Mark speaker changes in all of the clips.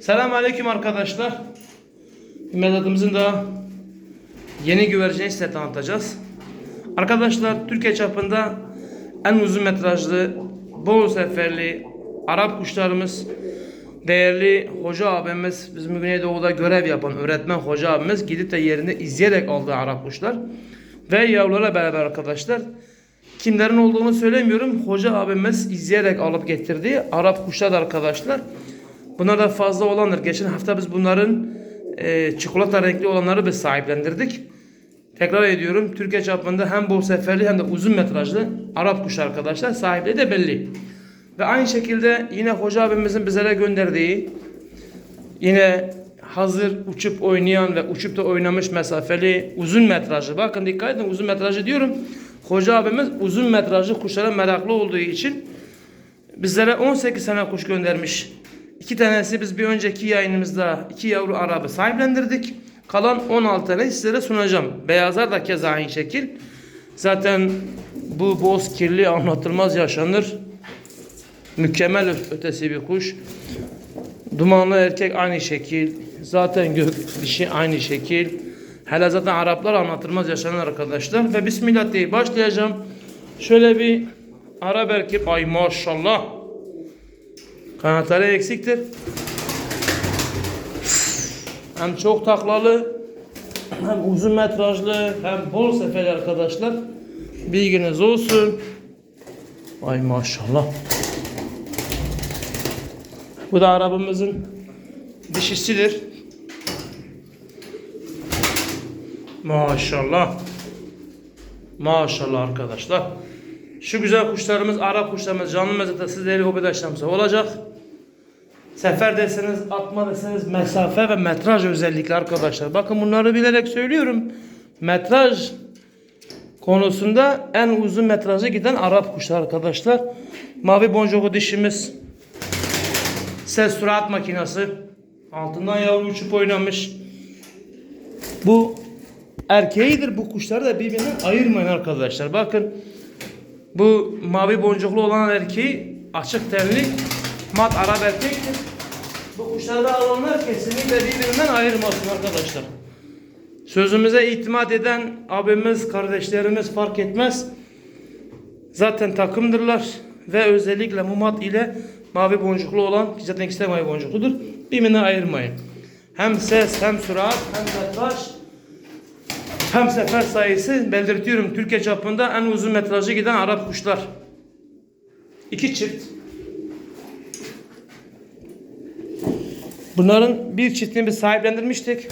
Speaker 1: Selamun Aleyküm arkadaşlar. Mezatımızın da yeni güvercini size tanıtacağız. Arkadaşlar Türkiye çapında en uzun metrajlı, bol seferli Arap kuşlarımız, değerli hoca abimiz, bizim Güneydoğu'da görev yapan öğretmen hoca abimiz gidip de yerinde izleyerek aldığı Arap kuşlar ve yavrularla beraber arkadaşlar kimlerin olduğunu söylemiyorum. Hoca abimiz izleyerek alıp getirdiği Arap kuşlar da arkadaşlar. Bunlar da fazla olandır. Geçen hafta biz bunların e, çikolata renkli olanları biz sahiplendirdik. Tekrar ediyorum. Türkiye çapında hem bol seferli hem de uzun metrajlı Arap kuşu arkadaşlar. Sahipleri de belli. Ve aynı şekilde yine hoca abimizin bizlere gönderdiği yine hazır uçup oynayan ve uçup da oynamış mesafeli uzun metrajlı. Bakın dikkat edin uzun metrajlı diyorum. Hoca abimiz uzun metrajlı kuşlara meraklı olduğu için bizlere 18 tane kuş göndermiş. İki tanesi biz bir önceki yayınımızda iki yavru arabı sahiplendirdik. Kalan 16 tane sizlere sunacağım. Beyazlar da keza aynı şekil. Zaten bu boz kirli anlatılmaz yaşanır. Mükemmel ötesi bir kuş. Dumanlı erkek aynı şekil. Zaten gök dişi aynı şekil. Hele zaten Araplar anlatılmaz yaşanır arkadaşlar. Ve Bismillah diye başlayacağım. Şöyle bir Arap erkek. Ay maşallah. Kanatları eksiktir. Hem çok taklalı hem uzun metrajlı hem bol seferli arkadaşlar. Bilginiz olsun. Ay maşallah. Bu da arabamızın dişisidir. Maşallah. Maşallah arkadaşlar. Şu güzel kuşlarımız, Arap kuşlarımız canlı mezata sizleri hobidaşlarımıza olacak. Sefer deseniz, atma deseniz mesafe ve metraj özellikle arkadaşlar. Bakın bunları bilerek söylüyorum. Metraj konusunda en uzun metrajı giden Arap kuşlar arkadaşlar. Mavi boncuklu dişimiz. Ses sürat makinesi. Altından yavru uçup oynamış. Bu erkeğidir. Bu kuşları da birbirinden ayırmayın arkadaşlar. Bakın bu mavi boncuklu olan erkeği açık tenli mat Arap erkektir. Bu kuşları alanlar kesinlikle birbirinden ayırmasın arkadaşlar. Sözümüze itimat eden abimiz, kardeşlerimiz fark etmez. Zaten takımdırlar ve özellikle mumat ile mavi boncuklu olan ki zaten ikisi de mavi boncukludur. Birbirine ayırmayın. Hem ses hem sürat hem metraj hem sefer sayısı belirtiyorum. Türkiye çapında en uzun metrajı giden Arap kuşlar. İki çift. Bunların bir çiftini biz sahiplendirmiştik.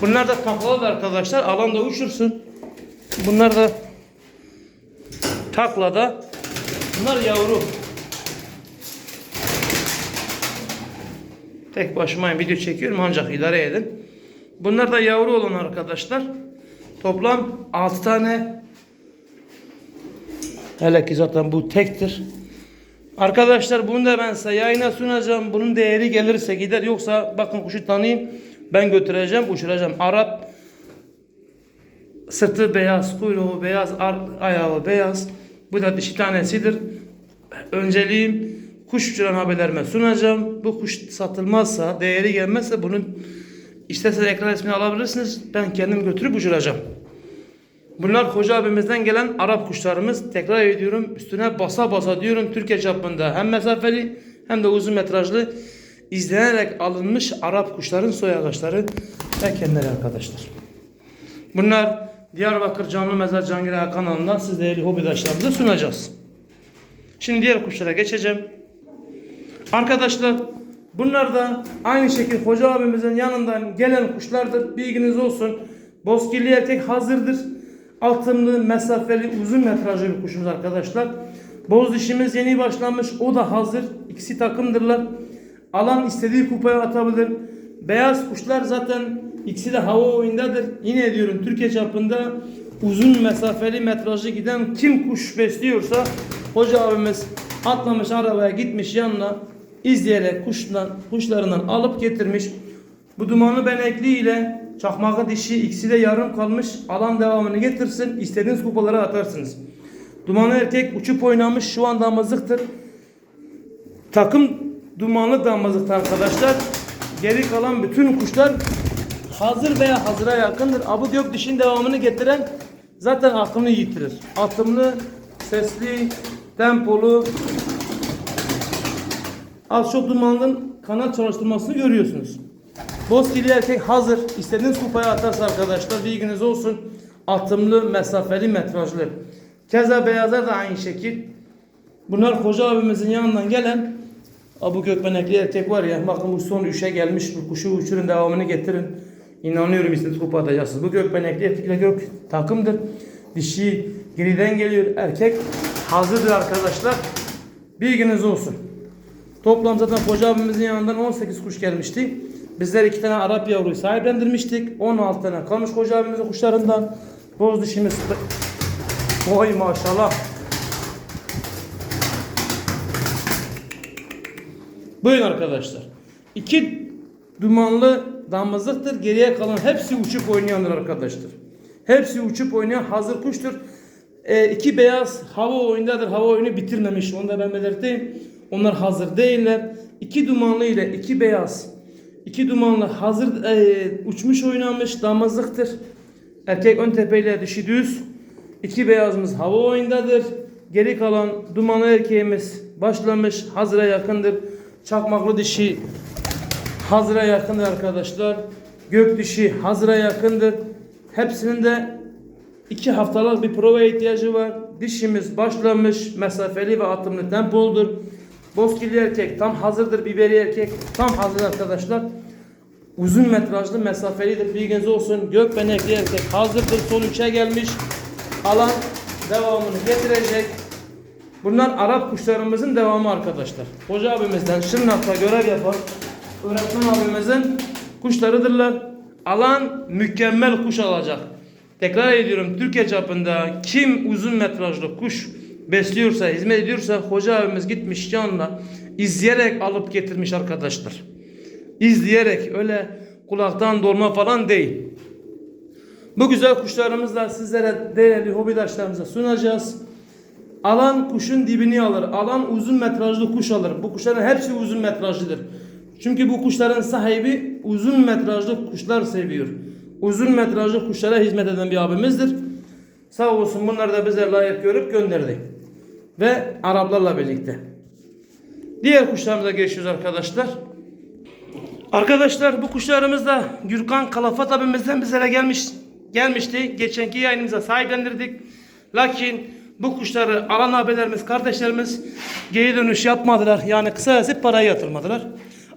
Speaker 1: Bunlar da taklalı arkadaşlar. Alanda uçursun. Bunlar da taklada. Bunlar yavru. Tek başıma video çekiyorum ancak idare edin. Bunlar da yavru olan arkadaşlar. Toplam 6 tane. Hele ki zaten bu tektir. Arkadaşlar bunu da ben size yayına sunacağım. Bunun değeri gelirse gider. Yoksa bakın kuşu tanıyayım. Ben götüreceğim, uçuracağım. Arap sırtı beyaz, kuyruğu beyaz, ayağı beyaz. Bu da dişi tanesidir. Önceliğim kuş uçuran haberlerime sunacağım. Bu kuş satılmazsa, değeri gelmezse bunun isterseniz ekran resmini alabilirsiniz. Ben kendim götürüp uçuracağım. Bunlar Hoca abimizden gelen Arap kuşlarımız. Tekrar ediyorum üstüne basa basa diyorum Türkiye çapında hem mesafeli hem de uzun metrajlı izlenerek alınmış Arap kuşların soy ağaçları ve kendileri arkadaşlar. Bunlar Diyarbakır Canlı Mezar Cangire kanalından siz değerli hobidaşlarımıza sunacağız. Şimdi diğer kuşlara geçeceğim. Arkadaşlar bunlar da aynı şekilde hoca abimizin yanından gelen kuşlardır. Bilginiz olsun. Bozkirli erkek hazırdır. Altımlı, mesafeli, uzun metrajlı bir kuşumuz arkadaşlar. Boz dişimiz yeni başlamış. O da hazır. İkisi takımdırlar. Alan istediği kupaya atabilir. Beyaz kuşlar zaten ikisi de hava oyundadır. Yine diyorum Türkiye çapında uzun mesafeli metrajlı giden kim kuş besliyorsa hoca abimiz atlamış arabaya gitmiş yanına izleyerek kuşlan, kuşlarından alıp getirmiş. Bu dumanlı benekli ile çakmağı dişi ikisi de yarım kalmış. Alan devamını getirsin. istediğiniz kupalara atarsınız. Dumanlı erkek uçup oynamış. Şu an damızlıktır. Takım dumanlı damızlıktır arkadaşlar. Geri kalan bütün kuşlar hazır veya hazıra yakındır. Abu gök dişin devamını getiren zaten aklını yitirir. Atımlı, sesli, tempolu, az çok dumanın kanat çalıştırmasını görüyorsunuz. Bozkirli erkek hazır. İstediğiniz kupaya atarsa arkadaşlar bilginiz olsun. Atımlı, mesafeli, metrajlı. Keza beyazlar da aynı şekil. Bunlar hoca abimizin yanından gelen Abu Gökbenekli erkek var ya bakın bu son üçe gelmiş bu kuşu uçurun devamını getirin. İnanıyorum istediğiniz kupa atacaksınız. Bu Gökbenekli erkekle gök takımdır. Dişi geriden geliyor. Erkek hazırdır arkadaşlar. Bilginiz olsun. Toplam zaten Hoca abimizin yanından 18 kuş gelmişti. Bizler iki tane Arap yavruyu sahiplendirmiştik. 16 tane kalmış Hoca abimizin kuşlarından. Boz dişimiz... Oy maşallah. Buyurun arkadaşlar. İki dumanlı damızlıktır. Geriye kalan hepsi uçup oynayanlar arkadaşlar. Hepsi uçup oynayan hazır kuştur. Ee, iki beyaz hava oyundadır. Hava oyunu bitirmemiş. Onu da ben belirteyim. Onlar hazır değiller. İki dumanlı ile iki beyaz. iki dumanlı hazır e, uçmuş oynamış damızlıktır. Erkek ön tepeyle dişi düz. İki beyazımız hava oyundadır. Geri kalan dumanlı erkeğimiz başlamış. Hazıra yakındır. Çakmaklı dişi hazıra yakındır arkadaşlar. Gök dişi hazıra yakındır. Hepsinin de iki haftalık bir prova ihtiyacı var. Dişimiz başlamış. Mesafeli ve atımlı tempoludur. Bozkirli erkek tam hazırdır. Biberi erkek tam hazır arkadaşlar. Uzun metrajlı mesafelidir. Bilginiz olsun. Gökbenekli erkek hazırdır. Son 3'e gelmiş. Alan devamını getirecek. Bunlar Arap kuşlarımızın devamı arkadaşlar. Hoca abimizden Şırnak'ta görev yapan öğretmen abimizin kuşlarıdırlar. Alan mükemmel kuş alacak. Tekrar ediyorum Türkiye çapında kim uzun metrajlı kuş besliyorsa, hizmet ediyorsa hoca abimiz gitmiş yanına izleyerek alıp getirmiş arkadaşlar. İzleyerek öyle kulaktan dolma falan değil. Bu güzel kuşlarımızla sizlere değerli hobidaşlarımıza sunacağız. Alan kuşun dibini alır. Alan uzun metrajlı kuş alır. Bu kuşların hepsi uzun metrajlıdır. Çünkü bu kuşların sahibi uzun metrajlı kuşlar seviyor. Uzun metrajlı kuşlara hizmet eden bir abimizdir. Sağ olsun bunları da bize layık görüp gönderdi. Ve Araplarla birlikte. Diğer kuşlarımıza geçiyoruz arkadaşlar. Arkadaşlar bu kuşlarımız da Gürkan Kalafat abimizden bizlere gelmiş gelmişti. Geçenki yayınımıza sahiplendirdik. Lakin bu kuşları alan abilerimiz, kardeşlerimiz geri dönüş yapmadılar. Yani kısacası parayı yatırmadılar.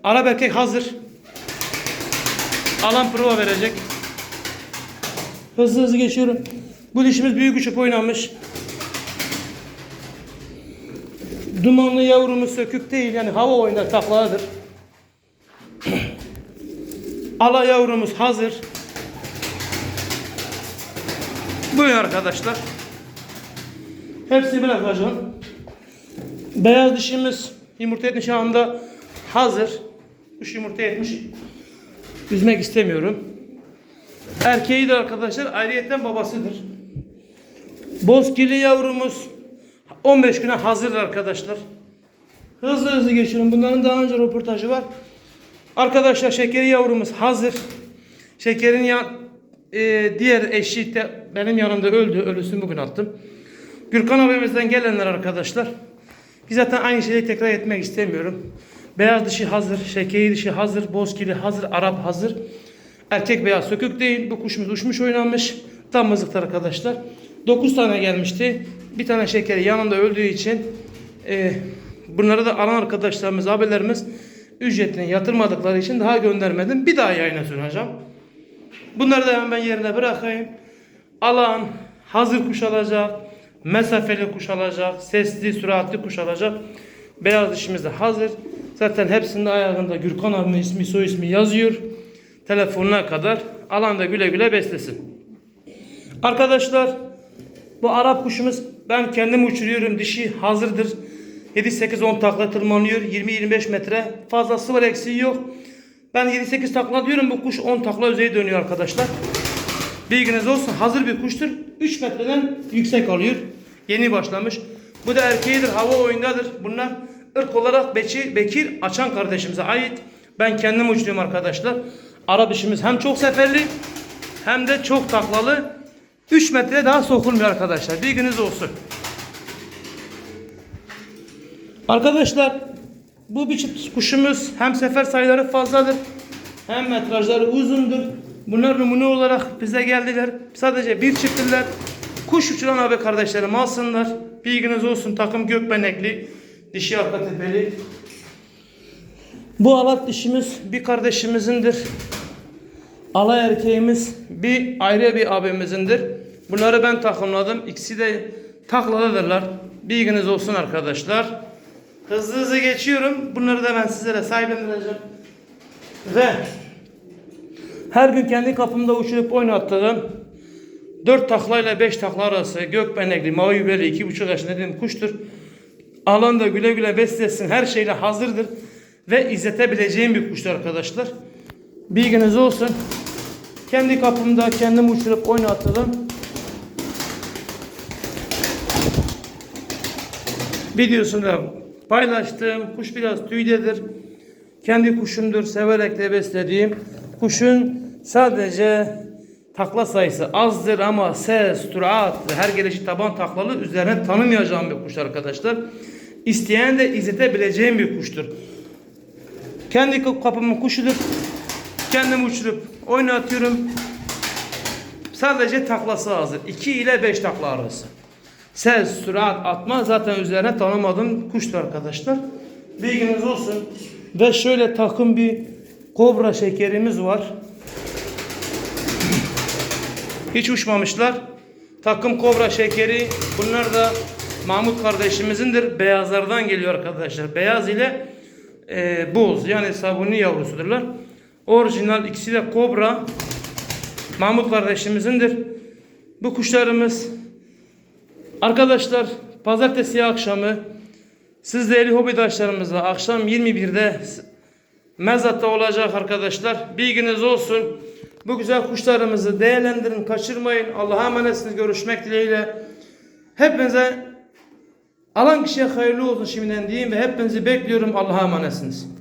Speaker 1: Arap erkek hazır. Alan prova verecek. Hızlı hızlı geçiyorum. Bu dişimiz büyük uçup oynamış. Dumanlı yavrumuz sökük değil yani hava oynar takladır. Ala yavrumuz hazır. Buyurun arkadaşlar. Hepsini bırakacağım. Beyaz dişimiz yumurta etmiş anda hazır. Kuş yumurta etmiş. Üzmek istemiyorum. Erkeği de arkadaşlar ayrıyetten babasıdır. Bozkirli yavrumuz 15 güne hazırdır arkadaşlar. Hızlı hızlı geçiyorum. Bunların daha önce röportajı var. Arkadaşlar şekeri yavrumuz hazır. Şekerin ya, e, diğer eşi de benim yanımda öldü. Ölüsünü bugün attım. Gürkan abimizden gelenler arkadaşlar. Biz zaten aynı şeyi tekrar etmek istemiyorum. Beyaz dişi hazır, şekeri dişi hazır, bozkiri hazır, Arap hazır. Erkek beyaz sökük değil. Bu kuşumuz uçmuş oynanmış. Tam mızıkta arkadaşlar. 9 tane gelmişti. Bir tane şekeri yanında öldüğü için e, bunları da alan arkadaşlarımız, abilerimiz ücretini yatırmadıkları için daha göndermedim. Bir daha yayına sunacağım. Bunları da hemen ben yerine bırakayım. Alan hazır kuş alacak. Mesafeli kuş alacak. Sesli, süratli kuş alacak. Beyaz dişimiz de hazır. Zaten hepsinin ayağında Gürkan abinin ismi, soy ismi yazıyor. Telefonuna kadar. Alan da güle güle beslesin. Arkadaşlar bu Arap kuşumuz ben kendim uçuruyorum. Dişi hazırdır. 7-8-10 takla tırmanıyor. 20-25 metre. Fazlası var eksiği yok. Ben 7-8 takla diyorum. Bu kuş 10 takla üzeri dönüyor arkadaşlar. Bilginiz olsun. Hazır bir kuştur. 3 metreden yüksek alıyor. Yeni başlamış. Bu da erkeğidir. Hava oyundadır. Bunlar ırk olarak Bekir, Bekir Açan kardeşimize ait. Ben kendim uçluyum arkadaşlar. Ara dişimiz hem çok seferli hem de çok taklalı. 3 metre daha sokulmuyor arkadaşlar. Bilginiz olsun. Arkadaşlar bu bir çift kuşumuz hem sefer sayıları fazladır hem metrajları uzundur. Bunlar numune olarak bize geldiler. Sadece bir çifttiler. Kuş uçuran abi kardeşlerim alsınlar. Bilginiz olsun takım gökbenekli. Dişi arka tepeli. Bu alat dişimiz bir kardeşimizindir. Alay erkeğimiz bir ayrı bir abimizin,dir Bunları ben takımladım. İkisi de taklalıdırlar. Bilginiz olsun arkadaşlar. Hızlı hızlı geçiyorum. Bunları da ben sizlere sahiplendireceğim. Ve her gün kendi kapımda uçurup oynattığım 4 taklayla 5 takla arası gökbenekli, mavi biberi, 2,5 yaşında dediğim kuştur. Alanda güle güle beslesin. Her şeyle hazırdır. Ve izletebileceğim bir kuştur arkadaşlar. Bilginiz olsun. Kendi kapımda kendim uçurup oynattım. Videosunda paylaştığım kuş biraz tüydedir. Kendi kuşumdur. Severek de beslediğim. Kuşun sadece takla sayısı azdır ama ses, ve her gelişi taban taklalı üzerine tanımayacağım bir kuş arkadaşlar. İsteyen de izletebileceğim bir kuştur. Kendi kapımın kuşudur. Kendim uçurup oynatıyorum. Sadece taklası hazır. 2 ile 5 takla arası. Ses, sürat, atma zaten üzerine tanımadığım kuştur arkadaşlar. Bilginiz olsun. Ve şöyle takım bir kobra şekerimiz var. Hiç uçmamışlar. Takım kobra şekeri. Bunlar da Mahmut kardeşimizindir. Beyazlardan geliyor arkadaşlar. Beyaz ile e, boz yani sabuni yavrusudurlar. Orijinal ikisi de kobra. Mahmut kardeşimizindir. Bu kuşlarımız arkadaşlar pazartesi akşamı siz değerli hobidaşlarımızla akşam 21'de Mezat'ta olacak arkadaşlar. Bilginiz olsun. Bu güzel kuşlarımızı değerlendirin, kaçırmayın. Allah'a emanetsiniz. Görüşmek dileğiyle. Hepinize alan kişiye hayırlı olsun şimdiden diyeyim ve hepinizi bekliyorum. Allah'a emanetsiniz.